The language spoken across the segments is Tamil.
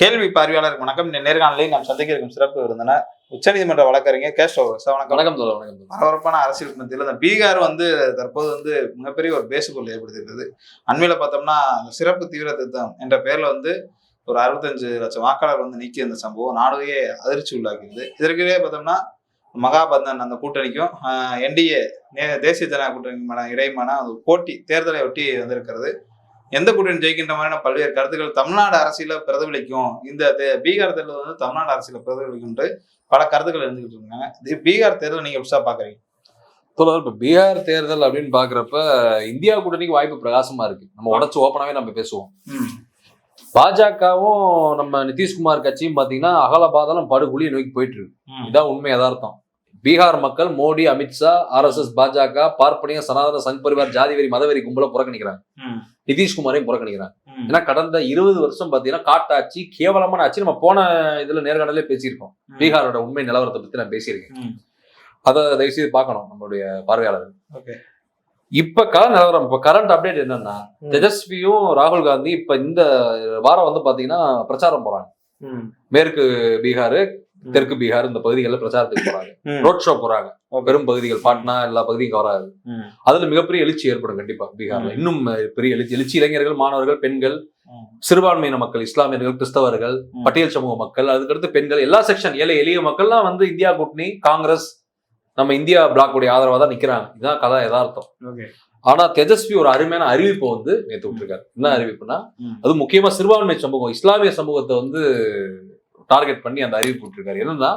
கேள்வி பார்வையாளருக்கு வணக்கம். நேர்காணலில் நாம் சந்திக்க இருக்கும் சிறப்பு விருந்தினர் உச்சநீதிமன்ற வழக்கறிஞர் கேஷவ் சார் வணக்கம். வணக்கம் தோழர் வணக்கம். பரபரப்பான அரசியல் மத்தியில் இந்த பீகார் வந்து தற்போது வந்து மிகப்பெரிய ஒரு பேசுபொருள் ஏற்படுத்தியிருக்கிறது. அண்மையில பார்த்தோம்னா அந்த சிறப்பு தீவிர திட்டம் என்ற பெயர்ல வந்து ஒரு அறுபத்தஞ்சு லட்சம் வாக்காளர் வந்து நீக்கிய இந்த சம்பவம் நாடுவே அதிர்ச்சி உள்ளாக்கியது இதற்கிடையே பார்த்தோம்னா மகாபந்தன் அந்த கூட்டணிக்கும் என்டிஏ தேசிய ஜனநாயக கூட்டணிக்குமான இடையுமான ஒரு போட்டி தேர்தலை ஒட்டி வந்திருக்கிறது. எந்த கூட்டணி ஜெயிக்கின்ற மாதிரியான பல்வேறு கருத்துக்கள் தமிழ்நாடு அரசியல பிரதிபலிக்கும். இந்த பீகார் தேர்தல் வந்து தமிழ்நாடு அரசியல பிரதிபலிக்கும் என்று பல கருத்துக்கள் இருந்துகிட்டு இருக்காங்க. இது பீகார் தேர்தல் நீங்க எப்படிசா பாக்குறீங்க. தோழர் இப்ப பீகார் தேர்தல் அப்படின்னு பாக்குறப்ப இந்தியா கூட்டணிக்கு வாய்ப்பு பிரகாசமா இருக்கு. நம்ம உடச்சு ஓப்பனாவே நம்ம பேசுவோம். பாஜகவும் நம்ம நிதிஷ்குமார் கட்சியும் பாத்தீங்கன்னா அகல பாதாளம் படுகொலியை நோக்கி போயிட்டு இருக்கு. இதான் உண்மை யதார்த்தம். பீகார் மக்கள் மோடி அமித்ஷா ஆர்எஸ்எஸ் பாஜக பார்ப்பனிய சனாதன சங் பரிவார் ஜாதிவெறி மதவெறி கும்பல புறக்கணிக்கிறாங்க. நிதிஷ்குமாரையும் புறக்கணிக்கிறாங்க. ஏன்னா கடந்த இருபது வருஷம் பாத்தீங்கன்னா காட்டாட்சி கேவலமான ஆட்சி. நம்ம போன இதுல நேர்காணலே பேசியிருக்கோம். பீகாரோட உண்மை நிலவரத்தை பத்தி நான் பேசியிருக்கேன். அதை தயவுசெய்து பார்க்கணும் நம்மளுடைய பார்வையாளர்கள். ஓகே. இப்ப கள நிலவரம் இப்ப கரண்ட் அப்டேட் என்னன்னா தேஜஸ்வியும் ராகுல் காந்தி இப்ப இந்த வாரம் வந்து பாத்தீங்கன்னா பிரச்சாரம் போறாங்க. மேற்கு பீகார் தெற்கு பீகார் இந்த பகுதிகளில் பிரச்சாரத்துக்கு போறாங்க. ரோட் ஷோ போறாங்க. பெரும் பகுதிகள் பாட்னா எல்லா பகுதியும் கவர் ஆகுது. அதுல மிகப்பெரிய எழுச்சி ஏற்படும் கண்டிப்பா பீகார்ல. இன்னும் பெரிய எழுச்சி எழுச்சி இளைஞர்கள் மாணவர்கள் பெண்கள் சிறுபான்மையின மக்கள் இஸ்லாமியர்கள் கிறிஸ்தவர்கள். பட்டியல் சமூக மக்கள் அதுக்கடுத்து பெண்கள் எல்லா செக்ஷன் ஏழை எளிய மக்கள்லாம் வந்து இந்தியா கூட்டணி காங்கிரஸ் நம்ம இந்தியா பிளாக் உடைய ஆதரவா தான் நிக்கிறாங்க. இதுதான் கதை யதார்த்தம். ஆனா தேஜஸ்வி ஒரு அருமையான அறிவிப்பை வந்து நேத்து விட்டுருக்காரு. என்ன அறிவிப்புனா. அது முக்கியமா சிறுபான்மை சமூகம் இஸ்லாமிய சமூகத்தை வந்து டார்கெட் பண்ணி அந்த அறிவிப்பு விட்டுருக்காரு என்னன்னா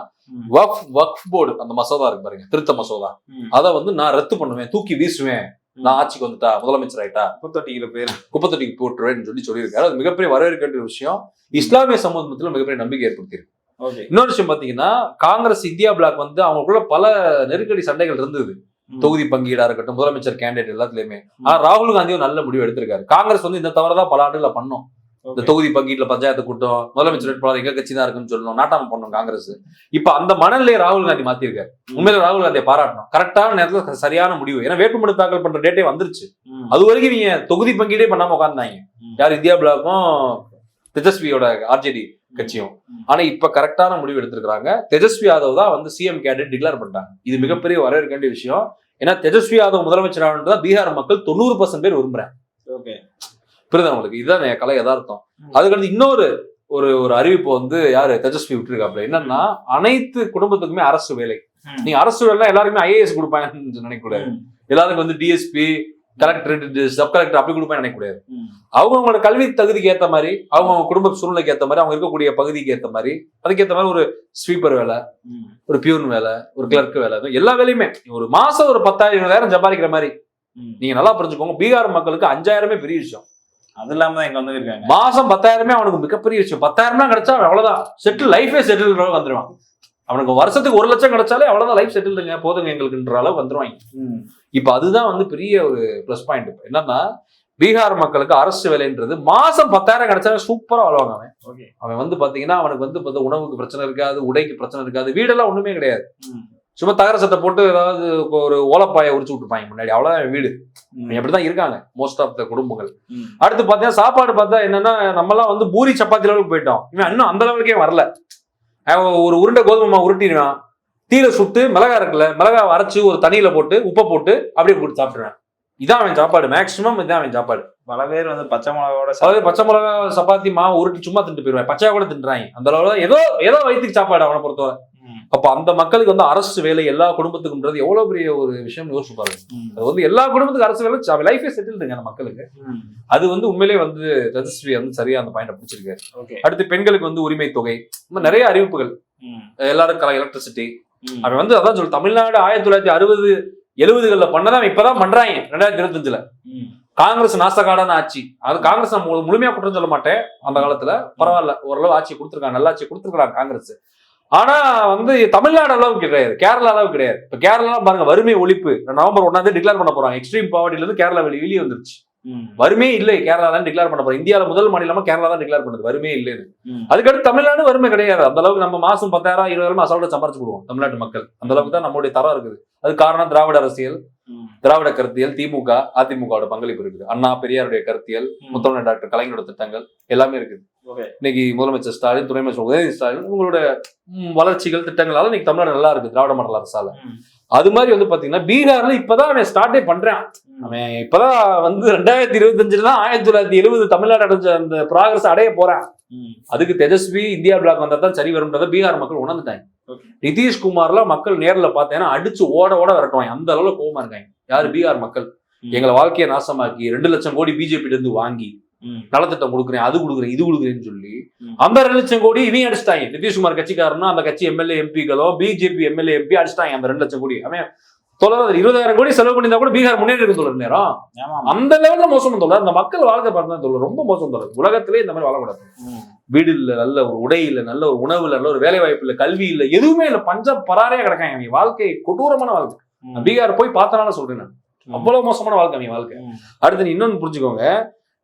வக்ஃப் வக்ஃப் போர்டு அந்த மசோதா இருக்கு பாருங்க திருத்த மசோதா. அதை வந்து நான் ரத்து பண்ணுவேன் தூக்கி வீசுவேன். நான் ஆட்சிக்கு வந்துட்டா முதலமைச்சர் ஆயிட்டா முப்பத்தொட்டிக்கிற பேர். குப்பத்தொட்டிக்கு போட்டுருவேன்னு சொல்லி சொல்லியிருக்காரு. அது மிகப்பெரிய வரவேற்க வேண்டிய விஷயம். இஸ்லாமிய சமூகத்துல மிகப்பெரிய நம்பிக்கை ஏற்படுத்தியிருக்கு. இன்னொரு விஷயம் பாத்தீங்கன்னா காங்கிரஸ் இந்தியா பிளாக் வந்து அவங்களுக்குள்ள பல நெருக்கடி சண்டைகள் இருந்தது. தொகுதி பங்கீடா இருக்கட்டும் முதலமைச்சர் கேண்டிடேட் எல்லாத்துலயுமே. ஆனா ராகுல் காந்தி ஒரு நல்ல முடிவு எடுத்திருக்காரு. காங்கிரஸ் வந்து இந்த தவறதான் பல ஆண்டுகள பண்ணோம். இந்த தொகுதி பங்கீட்டுல பஞ்சாயத்து கூட்டம் முதலமைச்சர் வேட்பாளர் எங்க கட்சி தான் இருக்குன்னு சொல்லணும். நாட்டாம பண்ணோம் காங்கிரஸ். இப்ப அந்த மனநிலையை ராகுல் காந்தி மாத்திருக்காரு. உண்மையில ராகுல் காந்தியை பாராட்டணும். கரெக்டான நேரத்துல சரியான முடிவு. ஏன்னா வேட்புமனு தாக்கல் பண்ற டேட்டே வந்துருச்சு. அது வரைக்கும் இவங்க தொகுதி பங்கீடே பண்ணாம உட்கார்ந்தாங்க. யார் இந்தியா பிளாக்கும் தேஜஸ்வியோட ஆர்ஜேடி கட்சியும். ஆனா இப்ப கரெக்டான முடிவு எடுத்திருக்காங்க தேஜஸ்வி யாதவ் தான் வந்து சிஎம் கேண்டிடேட் டிக்ளேர் பண்ணிட்டாங்க. இது மிகப்பெரிய வரவேற்க வேண்டிய விஷயம். ஏன்னா தேஜஸ்வி யாதவ் முதலமைச்சர் ஆகணும் தான் பீகார் மக்கள் தொண்ணூறு பர்சன்ட் பேர் விரும்புறாங்க. ஓகே புரியுதா உங்களுக்கு? இதுதான் என் கலை யதார்த்தம். அதுக்கடுத்து இன்னொரு ஒரு ஒரு அறிவிப்பு வந்து யாரு? தேஜஸ்வி விட்டுருக்காப்ல என்னன்னா அனைத்து குடும்பத்துக்குமே அரசு வேலை. நீங்க அரசு வேலை எல்லாருக்குமே ஐஏஎஸ் கொடுப்பாங்கன்னு நினைக்க கூடாது. எல்லாருக்கும் வந்து டிஎஸ்பி கலெக்டர் சப் கலெக்டர் அப்படி கொடுப்பாங்க நினைக்க கூடாது. அவங்கவுங்களோட கல்வி தகுதிக்கு ஏத்த மாதிரி அவங்கவுங்க குடும்ப சூழ்நிலைக்கு ஏத்த மாதிரி அவங்க இருக்கக்கூடிய பகுதிக்கு ஏத்த மாதிரி அதுக்கேத்த மாதிரி ஒரு ஸ்வீப்பர் வேலை ஒரு பியூன் வேலை ஒரு கிளர்க் வேலை எல்லா வேலையுமே. ஒரு மாசம் ஒரு பத்தாயிரம் இருபதாயிரம் சம்பாதிக்கிற மாதிரி. நீங்க நல்லா புரிஞ்சுக்கோங்க பீகார் மக்களுக்கு அஞ்சாயிரமே பெரிய விஷயம். அது இல்லாம தான் இங்க வந்து இருக்காங்க. மாசம் பத்தாயிரமே அவனுக்கு மிகப்பெரிய விஷயம். பத்தாயிரம் தான் கிடைச்சா அவ்வளவுதான். செட்டில் லைஃபே செட்டில் வந்துருவான். அவனுக்கு வருஷத்துக்கு ஒரு லட்சம் கிடைச்சாலே அவ்வளவுதான் லைஃப் செட்டில்டுங்க போதுங்க எங்களுக்குன்ற அளவு வந்துருவாங்க. இப்ப அதுதான் வந்து பெரிய ஒரு ப்ளஸ் பாயிண்ட் என்னன்னா பீகார் மக்களுக்கு அரசு வேலைன்றது மாசம் பத்தாயிரம் கிடைச்சாலே சூப்பரா வாழ்வாங்க அவன். ஓகே அவன் வந்து பாத்தீங்கன்னா அவனுக்கு வந்து உணவுக்கு பிரச்சனை இருக்காது உடைக்கு பிரச்சனை இருக்காது வீடெல்லாம் ஒண்ணுமே கிடையாது. சும்மா தகர சத்தை போட்டு ஏதாவது ஒரு ஓலப்பாயை உரிச்சு விட்டுருப்பாங்க முன்னாடி. அவ்வளவுதான் அவன் வீடு. அப்படிதான் இருக்காங்க மோஸ்ட் ஆஃப் த குடும்பங்கள். அடுத்து பாத்தீங்கன்னா சாப்பாடு பார்த்தா என்னன்னா நம்மலாம் வந்து பூரி சப்பாத்தி லெவலுக்கு போயிட்டோம். இவன் இன்னும் அந்த லெவலுக்கே வரல. ஒரு உருண்டை கோதுமை உருட்டிடுவான். தீயில சுட்டு மிளகா இருக்குல்ல மிளகா அரைச்சு ஒரு தண்ணியில போட்டு உப்பை போட்டு அப்படியே போட்டு சாப்பிடுவேன் இதான் அவன் சாப்பாடு. மேக்ஸிமம் இதான் அவன் சாப்பாடு. பல பேர் வந்து பச்சை மிளகாவோட அதாவது பச்சை மிளகா சப்பாத்தி மாவு உருட்டி சும்மா தின்ட்டு போயிடுவான் பச்சையா கூட தின்றாங்க அந்த அளவுல ஏதோ ஏதோ வயிற்றுக்கு சாப்பாடு அவனை பொறுத்தவரை. அப்ப அந்த மக்களுக்கு வந்து அரசு வேலை எல்லா குடும்பத்துக்குன்றது எவ்வளவு பெரிய ஒரு விஷயம் யோசிச்சு பாருங்க. அது வந்து எல்லா குடும்பத்துக்கும் அரசு வேலை லைஃபே செட்டில்டுங்க அந்த மக்களுக்கு. அது வந்து உண்மையிலேயே வந்து தேஜஸ்வி வந்து சரியா அந்த பாயிண்ட் பிடிச்சிருக்காரு அடுத்து பெண்களுக்கு வந்து உரிமை தொகை நிறைய அறிவிப்புகள். எல்லாரும் கல எலக்ட்ரிசிட்டி அவன் வந்து அதான் சொல்லு தமிழ்நாடு ஆயிரத்தி தொள்ளாயிரத்தி அறுபது எழுபதுகள்ல பண்ணதான் இப்பதான் பண்றாங்க ரெண்டாயிரத்தி இருபத்தஞ்சுல. காங்கிரஸ் நாசகாடான ஆட்சி. அது காங்கிரஸ் முழுமையா குற்றம் சொல்ல மாட்டேன் அந்த காலத்துல. பரவாயில்ல ஓரளவு ஆட்சி கொடுத்துருக்காங்க நல்ல ஆட்சி கொடுத்துருக்காங்க காங்கிரஸ். ஆனா வந்து தமிழ்நாடு அளவுக்கு கிடையாது. கேரளா அளவுக்கு கிடையாது. இப்ப கேரளா பாருங்க வறுமை ஒழிப்பு. நவம்பர் ஒன்னாம் தேதி டிக்ளேர் பண்ண போறாங்க எக்ஸ்ட்ரீம் பாவர்ட்டில இருந்து கேரளா வெளியே வெளியே வந்துருச்சு. வறுமையே இல்லை. கேரளா தான் டிக்ளேர் பண்ண போறோம் இந்தியாவில முதல் மாநிலமா கேரளா தான் டிக்ளேர் பண்ணுது. வறுமையே இல்லைன்னு அதுக்கடுத்து தமிழ்நாடு வறுமை கிடையாது. அந்த அளவுக்கு நம்ம மாசம் பத்தாயிரம் இருபதாயிரம் அசால்ட்டா சம்பாரிச்சு போடுவோம் தமிழ்நாட்டு மக்கள். அந்த அளவுக்கு தான் நம்மளுடைய தரம் இருக்குது. அது காரணம் திராவிட அரசியல் திராவிட கருத்தியல் திமுக அதிமுகவோட பங்களிப்பு இருக்குது. அண்ணா பெரியாருடைய கருத்தியல் முத்தமிழ் டாக்டர் கலைஞரோட திட்டங்கள் எல்லாமே இருக்குது. இன்னைக்கு முதலமைச்சர் ஸ்டாலின் துணை அமைச்சர் உதயநிதி ஸ்டாலின் உங்களோட வளர்ச்சிகள் திட்டங்களால இன்னைக்கு தமிழ்நாடு நல்லா இருக்கு திராவிட மாடல் அரசால. அது மாதிரி வந்து பாத்தீங்கன்னா பீகார்ல இப்பதான் அவன் ஸ்டார்டே பண்றான் அவன் இப்பதான் வந்து ரெண்டாயிரத்தி இருபத்தஞ்சுல தான் ஆயிரத்தி தொள்ளாயிரத்தி எழுபது தமிழ்நாடு அடைஞ்ச அந்த ப்ராகிரஸ் அடைய போறான். அதுக்கு தேஜஸ்வி இந்தியா பிளாக் வந்தா தான் சரி வரும்ன்றதை பீகார் மக்கள் உணர்ந்துட்டாங்க. நிதிஷ்குமார்லாம் மக்கள் நேர்ல பார்த்தேன்னா அடிச்சு ஓட ஓட விரட்டுவாங்க அந்த அளவுல கோவமா இருக்காங்க யாரு பீகார் மக்கள். எங்களை வாழ்க்கையை நாசமாக்கி ரெண்டு லட்சம் கோடி பிஜேபி இருந்து வாங்கி. நலத்திட்டம் கொடுக்குறேன் அது கொடுக்குறேன் இது கொடுக்குறேன்னு சொல்லி. அந்த ரெண்டு லட்சம் கோடி இவங்க அடிச்சிட்டாங்க. நிதிஷ்குமார் கட்சிக்காரனும் அந்த கட்சி எம்எல்ஏ எம்பிகளோ பிஜேபி எம்எல்ஏ எம்பி அடிச்சிட்டாங்க அந்த ரெண்டு லட்சம் கோடி. அவன் தொடர் இருபதாயிரம் கோடி செலவு பண்ணியிருந்தா கூட பீகார் முன்னேறி இருக்கு தொடர் நேரம் அந்த லெவல்ல மோசம் தொடர் அந்த மக்கள் வாழ்க்கை பார்த்தா தொடர் ரொம்ப மோசம் தொடர் உலகத்திலே இந்த மாதிரி வாழக்கூடாது. வீடு இல்ல நல்ல ஒரு உடை இல்ல நல்ல ஒரு உணவு இல்ல நல்ல ஒரு வேலை வாய்ப்பு இல்ல கல்வி இல்ல எதுவுமே இல்ல. பஞ்சம் பராரையா கிடக்காங்க. அவங்க வாழ்க்கை கொடூரமான வாழ்க்கை. பீகார் போய் பார்த்தனால சொல்றேன் நான். அவ்வளவு மோசமான வாழ்க்கை அவங்க வாழ்க்கை. அடுத்து நீ இன்னொன்னு புரிஞ்சுக்கோங்க.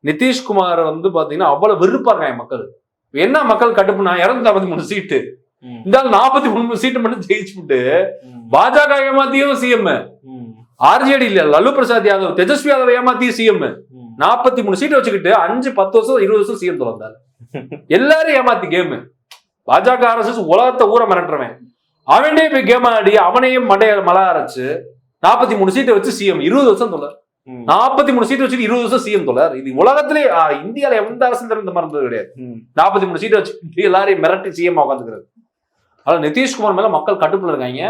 நிதிஷ்குமார் வந்து பாத்தீங்கன்னா அவ்வளவு வெறுப்பா இருக்காங்க மக்கள் என்ன மக்கள் கட்டுப்புனா இருநூத்தி நாற்பத்தி மூணு சீட்டு. இந்த நாற்பத்தி மூணு சீட்டு மட்டும் ஜெயிச்சுட்டு. பாஜக ஏமாத்தியும் சிஎம். ஆர்ஜேடி இல்ல லல்லு பிரசாத் யாதவ் தேஜஸ்வி யாதவ் ஏமாத்தியும் சிஎம். நாற்பத்தி மூணு சீட் வச்சுக்கிட்டு அஞ்சு பத்து வருஷம் இருபது வருஷம் சிஎம் தொடர்ந்தாரு எல்லாரும் ஏமாத்தி கேம் பாஜக அரசு உலகத்தை ஊற மிரட்டுறவன் அவனே போய் கேம் ஆடி அவனையும் மண்டைய மலை அரைச்சு நாற்பத்தி மூணு சீட்டை வச்சு சிஎம் இருபது வருஷம் தொடர். நாற்பத்தி மூணு சீட் வச்சுட்டு இருபது வருஷம் சிஎம் தொடர் இது உலகத்திலே இந்தியால எந்த அரசு இந்த மாதிரி இருந்தது கிடையாது. நாற்பத்தி மூணு சீட் வச்சு எல்லாரையும் மிரட்டி சிஎம் உட்காந்துக்கிறது ஆனா நிதிஷ்குமார் மேல மக்கள் கட்டுப்புல இருக்காங்க.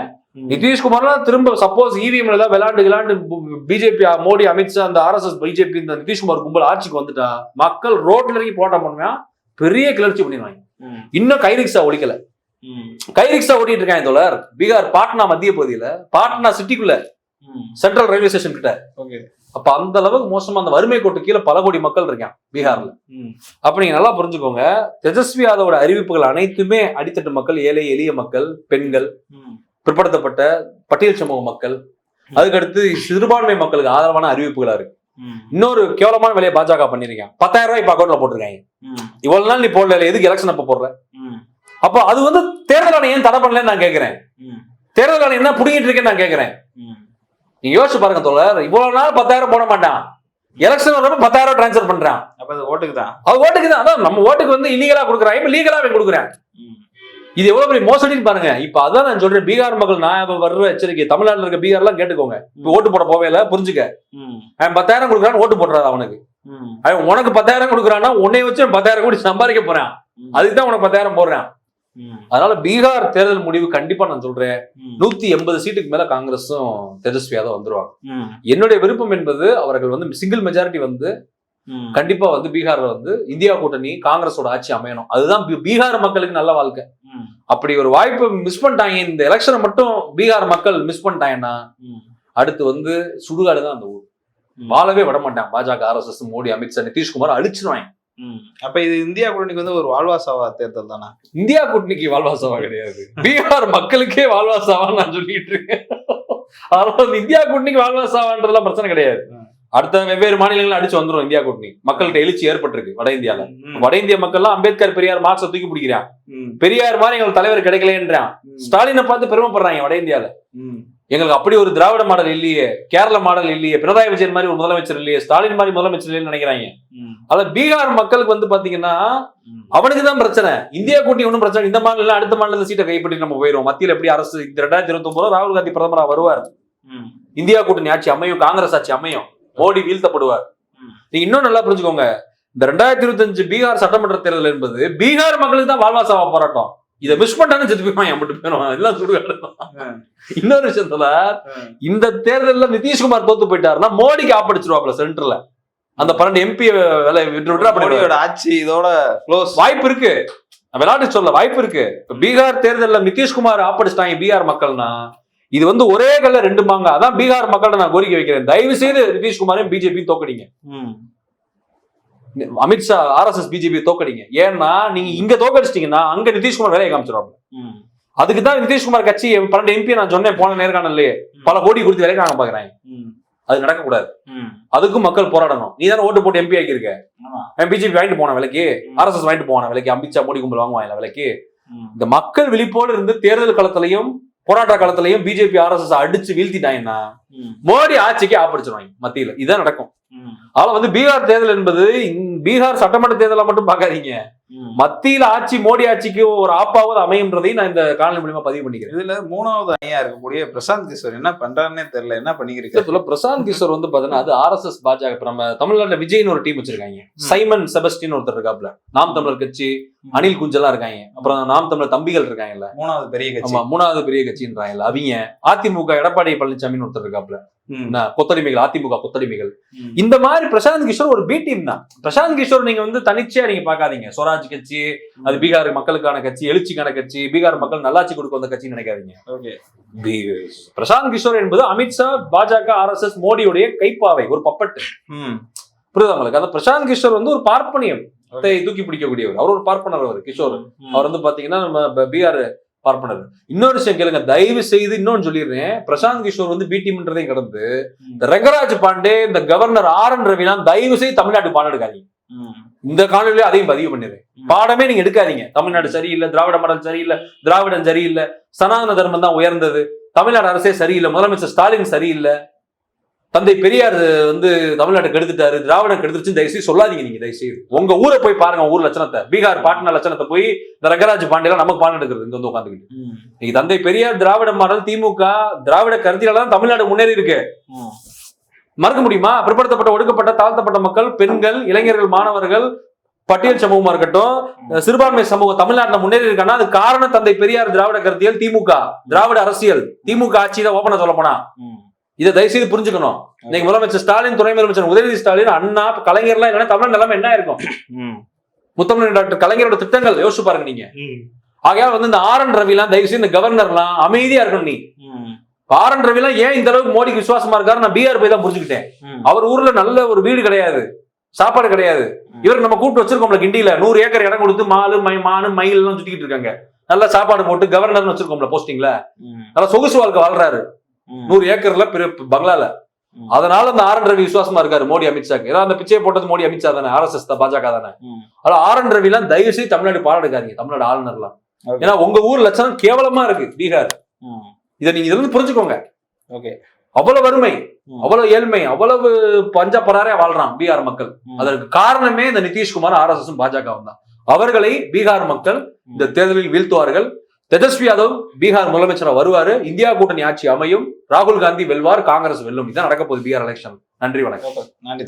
நிதிஷ்குமார்லாம் திரும்ப சப்போஸ் இவிஎம்ல ஏதாவது விளையாண்டு விளையாண்டு பிஜேபி மோடி அமித்ஷா அந்த ஆர்எஸ்எஸ் பிஜேபி இந்த நிதிஷ்குமார் கும்பல் ஆட்சிக்கு வந்துட்டா மக்கள் ரோட்ல இறங்கி போராட்டம் பண்ணுவான் பெரிய கிளர்ச்சி பண்ணிடுவாங்க. இன்னும் கைரிக்ஸா ஒழிக்கல. கைரிக்ஸா ஓட்டிட்டு இருக்காங்க தோழர் பீகார் பாட்னா மத்திய பகுதியில பாட்னா சிட்டிக்குள்ள. சென்ட்ரல் ரயில்வே ஸ்டேஷன் கிட்ட அப்ப அந்த அளவுக்கு மோசமா அந்த வறுமை கோட்டு கீழே பல கோடி மக்கள் இருக்கான் பீகார்ல. அப்ப நீங்க நல்லா புரிஞ்சுக்கோங்க தேஜஸ்வி யாதவோட அறிவிப்புகள் அனைத்துமே அடித்தட்டு மக்கள் ஏழை எளிய மக்கள் பெண்கள். பிற்படுத்தப்பட்ட பட்டியல் சமூக மக்கள் அதுக்கடுத்து சிறுபான்மை மக்களுக்கு ஆதரவான அறிவிப்புகளா இருக்கு. இன்னொரு கேவலமான வேலையை பாஜக பண்ணிருக்காங்க பத்தாயிரம் ரூபாய் இப்ப அக்கௌண்ட்ல போட்டிருக்காங்க. இவ்வளவு நாள் நீ போடல எதுக்கு எலெக்ஷன் அப்ப போடுற. அப்போ அது வந்து தேர்தல் ஆணையம் ஏன் தடை பண்ணலன்னு நான் கேட்கிறேன். தேர்தல் ஆணையம் என்ன புடிங்கிட்டு இருக்கேன்னு நான் கேட்கிறேன் நீங்க யோசிச்சு பாருங்க தோழர். இவ்வளவு நாள் பத்தாயிரம் போட மாட்டான். எலெக்ஷன் வரப்ப பத்தாயிரம் டிரான்ஸ்ஃபர் பண்றான். அப்ப அது ஓட்டுக்கு தான். அது ஓட்டுக்கு தான். அதான் நம்ம ஓட்டுக்கு வந்து இல்லீகலா கொடுக்குறான். இப்ப லீகலா அவன் கொடுக்குறேன். இது எவ்வளவு பெரிய மோசடின்னு பாருங்க. இப்ப அதான் நான் சொல்றேன். பீகார் மக்கள் நான் இப்ப வர்ற எச்சரிக்கை. தமிழ்நாட்டுல இருக்க பீகார்லாம் கேட்டுக்கோங்க. இப்ப ஓட்டு போட போவே இல்ல புரிஞ்சுக்க. அவன் பத்தாயிரம் கொடுக்குறான்னு ஓட்டு போடுறாரு அவனுக்கு. அவன் உனக்கு பத்தாயிரம் கொடுக்குறான்னா உன்னை வச்சு பத்தாயிரம் கோடி சம்பாதிக்க போறான். அதுக்கு தான் உனக்கு பத்தாயிரம் போடுறான். அதனால பீகார் தேர்தல் முடிவு கண்டிப்பா நான் சொல்றேன். நூத்தி எண்பது சீட்டுக்கு மேல காங்கிரஸும் தேஜஸ்வி யாதவ் வந்துருவாங்க. என்னுடைய விருப்பம் என்பது அவர்கள் வந்து சிங்கிள் மெஜாரிட்டி வந்து. கண்டிப்பா வந்து பீகார்ல வந்து இந்தியா கூட்டணி காங்கிரஸோட ஆட்சி அமையணும் அதுதான் பீகார் மக்களுக்கு நல்ல வாழ்க்கை. அப்படி ஒரு வாய்ப்பு மிஸ் பண்ணிட்டாங்க இந்த எலெக்ஷனை மட்டும் பீகார் மக்கள் மிஸ் பண்ணிட்டாங்கன்னா. அடுத்து வந்து சுடுகாடு தான் அந்த ஊர். வாழவே விட மாட்டான் பாஜக ஆர்எஸ்எஸ் மோடி அமித்ஷா நிதிஷ்குமார் அழிச்சிருவாங்க. அப்ப இது இந்தியா கூட்டணிக்கு வந்து ஒரு வாழ்வாசாவா தேர்தல் தானே? இந்தியா கூட்டணிக்கு வாழ்வாசாவா கிடையாது. பீகார் மக்களுக்கே வாழ்வாசாவான்னு நான் சொல்லிட்டு இருக்கேன். அதனால இந்த இந்தியா கூட்டணிக்கு வாழ்வாசாவான்றதுலாம் பிரச்சனை கிடையாது. அடுத்த வெவ்வேறு மாநிலங்கள் அடிச்சு வந்துரும் இந்தியா கூட்டணி. மக்கள்கிட்ட எழுச்சி ஏற்பட்டிருக்கு வட இந்தியால. வட இந்திய மக்கள்லாம் அம்பேத்கர் பெரியார் மார்க்ஸை தூக்கி பிடிக்கிறான். பெரியார் மாதிரி எங்களுக்கு தலைவர் கிடைக்கலன்றான் ஸ்டாலினை பார்த்து பெருமைப்படுறாங்க வட இந்தியால. எங்களுக்கு அப்படி ஒரு திராவிட மாடல் இல்லையே கேரள மாடல் இல்லையே பினராயி விஜயன் மாதிரி ஒரு முதலமைச்சர் இல்லையே ஸ்டாலின் மாதிரி முதலமைச்சர் இல்லைன்னு நினைக்கிறாங்க. அதுல பீகார் மக்களுக்கு வந்து பாத்தீங்கன்னா. அவனுக்கு தான் பிரச்சனை. இந்தியா கூட்டணி ஒன்றும் பிரச்சனை இந்த மாநிலம் அடுத்த மாநிலத்தில் சீட்டை கைப்பற்றி நம்ம போயிடும் மத்தியில் எப்படி அரசு இந்த ரெண்டாயிரத்தி இருபத்தி ஒன்பது ராகுல் காந்தி பிரதமரா வருவார். இந்தியா கூட்டணி ஆட்சி அமையும் காங்கிரஸ் ஆட்சி அமையும். மோடி வீழ்த்தப்படுவார். நீங்க இன்னும் நல்லா புரிஞ்சுக்கோங்க. இந்த ரெண்டாயிரத்தி இருபத்தஞ்சு பீகார் சட்டமன்ற தேர்தல் என்பது பீகார் மக்களுக்கு தான் வாழ்வாசாவா போராட்டம். இதை மிஸ் பண்ணிட்டாங்க செத்து போய்வான் மட்டும் போயிடும் எல்லாம் சுடுகாடு. இன்னொரு விஷயத்துல. இந்த தேர்தல்ல நிதிஷ்குமார் தோத்து போயிட்டாருன்னா மோடிக்கு ஆப்படிச்சிருவாப்ல சென்டர்ல அந்த பன்னெண்டு எம்பி விலை விட்டு விட்டு மோடியோட ஆட்சி இதோட க்ளோஸ் வாய்ப்பு இருக்கு. விளையாட்டு சொல்ல வாய்ப்பு இருக்கு. பீகார் தேர்தல்ல நிதிஷ்குமார் ஆப்படிச்சிட்டாங்க பீகார் மக்கள்னா இது வந்து ஒரே கல்ல ரெண்டு மாங்க. அதான் பீகார் மக்கள்கிட்ட நான் கோரிக்கை வைக்கிறேன். தயவு செய்து நிதிஷ்குமாரையும் பிஜேபி தோக்கடிங்க அமித்ஷா ஆர்எஸ்எஸ் பிஜேபி தோக்கடிங்க. ஏன்னா நீங்க இங்க தோக்கடிச்சிட்டீங்கன்னா அங்க நிதிஷ்குமார் வேலையை காமிச்சிருவாங்க அதுக்கு தான் நிதிஷ்குமார் கட்சி பன்னெண்டு எம்பி நான் சொன்னேன் போன நேர்காணல்லையே பல கோடி கொடுத்து வேலைக்கு வாங்க பாக்குறாங்க அது நடக்கக்கூடாது. அதுக்கும் மக்கள் போராடணும். நீ தானே ஓட்டு போட்டு எம்பி ஆக்கியிருக்க. பிஜேபி வாங்கிட்டு போன விலைக்கு ஆர்எஸ்எஸ் வாங்கிட்டு போன விலைக்கு அமித்ஷா மோடி கும்பல் வாங்குவாங்க விலைக்கு. இந்த மக்கள் விழிப்போடு இருந்து தேர்தல் களத்திலையும் போராட்ட காலத்திலையும் பிஜேபி ஆர்எஸ்எஸ் அடிச்சு வீழ்த்திட்டாங்கன்னா மோடி ஆட்சிக்கு ஆப்படிச்சிருவாங்க மத்தியில. இதுதான் நடக்கும். ஆனா வந்து பீகார் தேர்தல் என்பது பீகார் சட்டமன்ற தேர்தலை மட்டும் பார்க்காதீங்க. ம். மத்தியில ஆட்சி மோடி ஆட்சிக்கு ஒரு ஆப்பாவது அமையும்ன்றதையும் நான் இந்த காணொலி மூலியமா பதிவு பண்ணிக்கிறேன். இதுல மூணாவது அணியா இருக்கக்கூடிய பிரசாந்த் கிஷோர் என்ன பண்றாருன்னே தெரியல. என்ன பண்ணிக்கிறீங்க? பிரசாந்த் கிஷோர் வந்து பாத்தீங்கன்னா அது ஆர்எஸ்எஸ் பாஜக இப்ப நம்ம தமிழ்நாட்டுல விஜய்னு ஒரு டீம் வச்சிருக்காங்க. சைமன் செபஸ்டின் ஒருத்தர் இருக்காப்ல. நாம் தமிழர் கட்சி அனில் குஞ்செல்லாம் இருக்காங்க. அப்புறம் நாம் தமிழர் தம்பிகள் இருக்காங்கல்ல. மூணாவது பெரிய கட்சி. ஆமா மூணாவது பெரிய கட்சின்றாங்கல்ல அவங்க. அதிமுக எடப்பாடி பழனிசாமின்னு ஒருத்தர் இருக்காப்ல கொத்தடிமைகள் அதிமுக கொத்தடிமைகள். இந்த மாதிரி பிரசாந்த் கிஷோர் ஒரு பி டீம் தான். பிரசாந்த் கிஷோர் நீங்க வந்து தனிச்சையா நீங்க பாக்காதீங்க ஸ்வராஜ் கட்சி அது பீகார் மக்களுக்கான கட்சி எழுச்சிக்கான கட்சி பீகார் மக்கள் நல்லாட்சி கொடுக்க வந்த கட்சின்னு நினைக்காதீங்க. பிரசாந்த் கிஷோர் என்பது அமித்ஷா பாஜக ஆர்எஸ்எஸ் மோடியுடைய கைப்பாவை ஒரு பப்பட்டு. புரியுதா உங்களுக்கு? அந்த பிரசாந்த் கிஷோர் வந்து ஒரு பார்ப்பனியம். தூக்கி பிடிக்கக்கூடியவர். அவர் ஒரு பார்ப்பனர் அவர் கிஷோர். அவர் வந்து பாத்தீங்கன்னா நம்ம பீகார் பார்ப்பனர் இன்னொரு விஷயம் கேளுங்க தயவு செய்து இன்னொன்னு சொல்லிடுறேன் பிரசாந்த் கிஷோர் வந்து பி டீம்ன்றதையும் கடந்து. இந்த ரங்கராஜ் பாண்டே இந்த கவர்னர் ஆர் என் ரவிலாம் தயவு செய்து தமிழ்நாட்டு பாடம் எடுக்காதீங்க. இந்த காணொலியில அதையும் பதிவு பண்ணிடுறேன். பாடமே நீங்க எடுக்காதீங்க தமிழ்நாடு சரியில்லை திராவிட மாடல் சரியில்லை திராவிடம் சரியில்லை சனாதன தர்மம் தான் உயர்ந்தது தமிழ்நாடு அரசே சரியில்லை முதலமைச்சர் ஸ்டாலின் சரியில்லை தந்தை பெரியார் வந்து தமிழ்நாட்டை கெடுத்துட்டாரு திராவிடம் கெடுத்துருச்சு தயவுசெய்து சொல்லாதீங்க நீங்க தயவுசெய்து. உங்க ஊரை போய் பாருங்க ஊர் லட்சணத்தை. பீகார் பாட்னா லட்சணத்தை போய் இந்த ரங்கராஜ் பாண்டியெல்லாம் நமக்கு பாடம் எடுக்கிறது இங்க வந்து உட்காந்துக்கிட்டு. இன்னைக்கு தந்தை பெரியார் திராவிட மாடல் திமுக திராவிட கருத்தியால தான் தமிழ்நாடு முன்னேறி இருக்கு. மறக்க முடியுமா? பிற்படுத்தப்பட்ட ஒடுக்கப்பட்ட தாழ்த்தப்பட்ட மக்கள் பெண்கள் இளைஞர்கள் மாணவர்கள் பட்டியல் சமூகமா இருக்கட்டும் சிறுபான்மை சமூகம் தமிழ்நாட்டுல முன்னேறி இருக்கான்னா அது காரணம் தந்தை பெரியார் திராவிட கருத்தியல் திமுக. திராவிட அரசியல். திமுக ஆட்சி தான் ஓப்பனா சொல்ல போனா. இதை தயவுசெய்து புரிஞ்சுக்கணும் இன்னைக்கு முதலமைச்சர் ஸ்டாலின் துணை முதலமைச்சர் உதயநிதி ஸ்டாலின் அண்ணா கலைஞர்லாம் இல்லைன்னா தமிழ் நிலைமை என்ன இருக்கும். முத்தமிழ் டாக்டர் கலைஞரோட திட்டங்கள் யோசிச்சு பாருங்க நீங்க. ஆகையால் வந்து இந்த ஆர் என் ரவிலாம் தயவுசெய்து இந்த கவர்னர்லாம் அமைதியா இருக்கணும் நீ. ஆர் என் ரவிலாம் ஏன் இந்த அளவுக்கு மோடிக்கு விசுவாசமா இருக்காரு நான் பீகார் போய் தான் புரிஞ்சுக்கிட்டேன். அவர் ஊர்ல நல்ல ஒரு வீடு கிடையாது சாப்பாடு கிடையாது இவருக்கு நம்ம கூப்பிட்டு வச்சிருக்கோம்ல கிண்டியில நூறு ஏக்கர் இடம் கொடுத்து மாலு மை மானு மயில் எல்லாம் சுத்திக்கிட்டு இருக்காங்க நல்ல சாப்பாடு போட்டு கவர்னர்னு வச்சிருக்கோம்ல போஸ்டிங்ல. நல்ல சொகுசு வாழ்க்கை வாழ்றாரு. நூறு ஏக்கர்ல பங்களால. அதனால அந்த ஆர் என் ரவி விசுவாசமா இருக்காரு மோடி அமித்ஷாக்கு ஏதாவது அந்த பிச்சையை போட்டது மோடி அமித்ஷா தானே ஆர்எஸ்எஸ் தான் பாஜக தானே. ஆனா ஆர் என் ரவி எல்லாம் தயவு செய்து தமிழ்நாடு பாடம் எடுக்காதீங்க தமிழ்நாடு ஆளுநர்லாம். ஏன்னா உங்க ஊர் லட்சணம் கேவலமா இருக்கு பீகார். இதை நீங்க இதுல புரிஞ்சுக்கோங்க ஓகே அவ்வளவு வறுமை. அவ்வளவு ஏழ்மை அவ்வளவு பஞ்சப்பராரே வாழ்றான் பீகார் மக்கள். அதற்கு காரணமே இந்த நிதிஷ்குமார் ஆர் எஸ் எஸ் பாஜகவும் தான் அவர்களை பீகார் மக்கள் இந்த தேர்தலில் வீழ்த்துவார்கள் தேஜஸ்வி யாதவ் பீகார் முதலமைச்சராக வருவாரு. இந்தியா கூட்டணி ஆட்சி அமையும். ராகுல் காந்தி வெல்வார் காங்கிரஸ் வெல்லும். இதான் நடக்க போகுது பீகார் எலெக்ஷன் நன்றி வணக்கம். நன்றி